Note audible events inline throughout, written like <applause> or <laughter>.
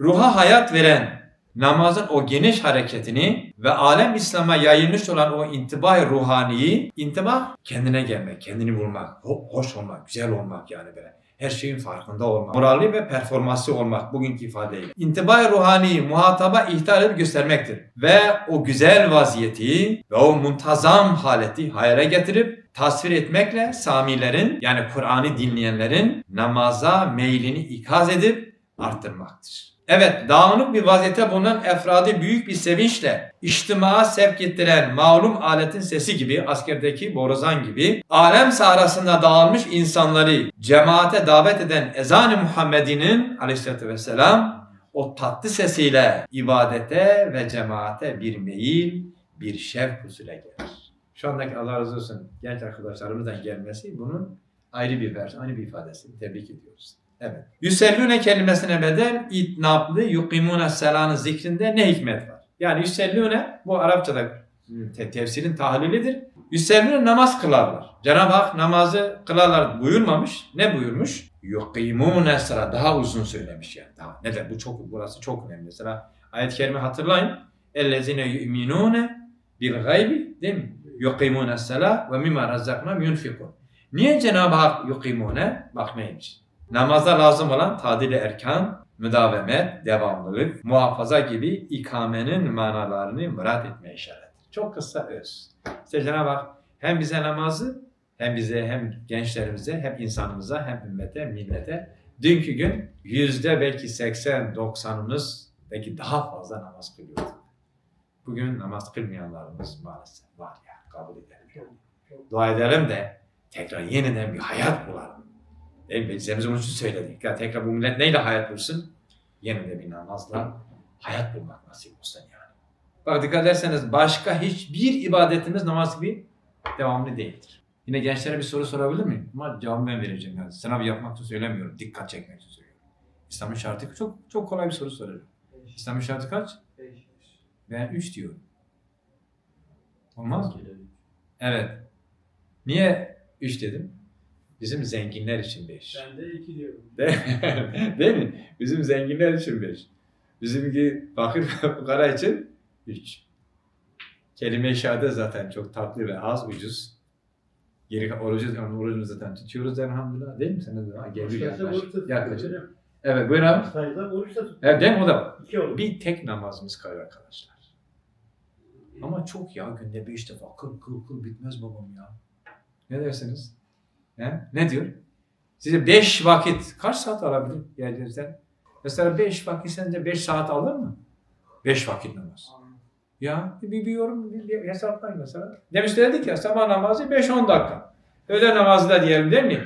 ruha hayat veren namazın o geniş hareketini ve alem İslam'a yayılmış olan o intibah ruhaniyi, intibah kendine gelmek, kendini bulmak, ho- hoş olmak, güzel olmak yani böyle. Her şeyin farkında olmak, moralli ve performanslı olmak bugünkü ifadeyle. İntibah ruhani muhataba ihtar edip göstermektir. Ve o güzel vaziyeti ve o muntazam haleti hayale getirip tasvir etmekle Samilerin yani Kur'an'ı dinleyenlerin namaza meylini ikaz edip arttırmaktır. Evet, dağınık bir vaziyette bulunan efradı büyük bir sevinçle içtimaa sevk ettiren malum aletin sesi gibi, askerdeki borazan gibi, alem sahrasında dağılmış insanları cemaate davet eden ezan-ı Muhammed'inin aleyhissalatü vesselam o tatlı sesiyle ibadete ve cemaate bir meyil, bir şevk husule gelir. Şu andaki Allah razı olsun genç arkadaşlarımızdan gelmesi bunun ayrı bir vers, ayrı bir ifadesi. Tebrik ediyoruz. Evet. Yüsellüne kelimesine bedel itnablı yukimune selanı zikrinde ne hikmet var? Yani yüsellüne bu Arapçada te- tefsirin tahlilidir. Yüsellüne namaz kılarlar. Cenab-ı Hak namazı kılarlar buyurmamış. Ne buyurmuş? Yukimune sıra daha uzun söylemiş yani. Daha. Neden? Bu çok burası çok önemli. Mesela ayet-i kerime hatırlayın. Ellezine yu'minune bil gaybi değil mi? Yukimune sela ve mimma razzaknahum yunfikun. Niye Cenab-ı Hak yukimune? Bak neymiş? Namaza lazım olan tadil erkan, müdavemet, devamlılık, muhafaza gibi ikamenin manalarını murat etmeye işaret. Çok kısa öz. İşte Cenab-ı Hak hem bize namazı hem bize hem gençlerimize hem insanımıza hem ümmete, millete dünkü gün yüzde belki 80 90'ımız belki daha fazla namaz kılıyordu. Bugün namaz kılmayanlarımız maalesef var ya kabul edelim. Dua edelim de tekrar yeniden bir hayat bulalım. Biz onun için söyledik. Ya tekrar bu millet neyle hayat bulsun? Yeniden bir namazla hayat bulmak nasip olsun yani. Bak dikkat ederseniz başka hiçbir ibadetimiz namaz gibi devamlı değildir. Yine gençlere bir soru sorabilir miyim? Ama cevabı ben vereceğim. Yani sınav yapmak için söylemiyorum. Dikkat çekmek için söylüyorum. İslam'ın şartı çok çok kolay bir soru soruyorum. İslam'ın şartı kaç? Ben 3 diyorum. Olmaz mı? Evet. Niye 3 dedim? Bizim zenginler için 5. Ben de iki diyorum. <laughs> Değil, mi? Bizim zenginler için 5. Bizimki fakir <laughs> ve fukara için 3. Kelime-i zaten çok tatlı ve az, ucuz. Geri orucu, yani orucumuzu zaten tutuyoruz elhamdülillah. Değil mi? Sen de Ha, geliyor Başlarsa oruç da yaklaş. Yaklaş. tutuyor. Evet buyur abi. Sayıda oruç da tutuyor. Evet değil mi? O da. İki olur. Bir tek namazımız kalır arkadaşlar. Ama çok ya günde beş defa kıl kıl kıl bitmez babam ya. Ne dersiniz? He? Ne diyor? Size beş vakit kaç saat alabilir yerlerinizden? Mesela beş vakit sence beş saat alır mı? Beş vakit namaz. Ya bir, bir yorum bir, bir hesaplayın mesela. Demiş dedik ya sabah namazı 5-10 dakika. Öğle namazı da diyelim değil mi?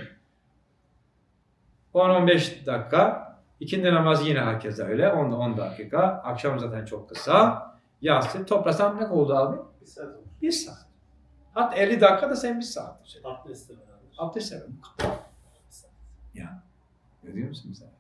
10-15 dakika. İkindi namazı yine herkese öyle. 10 10 dakika. Akşam zaten çok kısa. Yatsı toplasam ne oldu abi? Bir saat. 1 saat. Hatta 50 dakika da sen 1 saat. Abdestle beraber. Abdest sebebi. Ya. Görüyor musun mesela?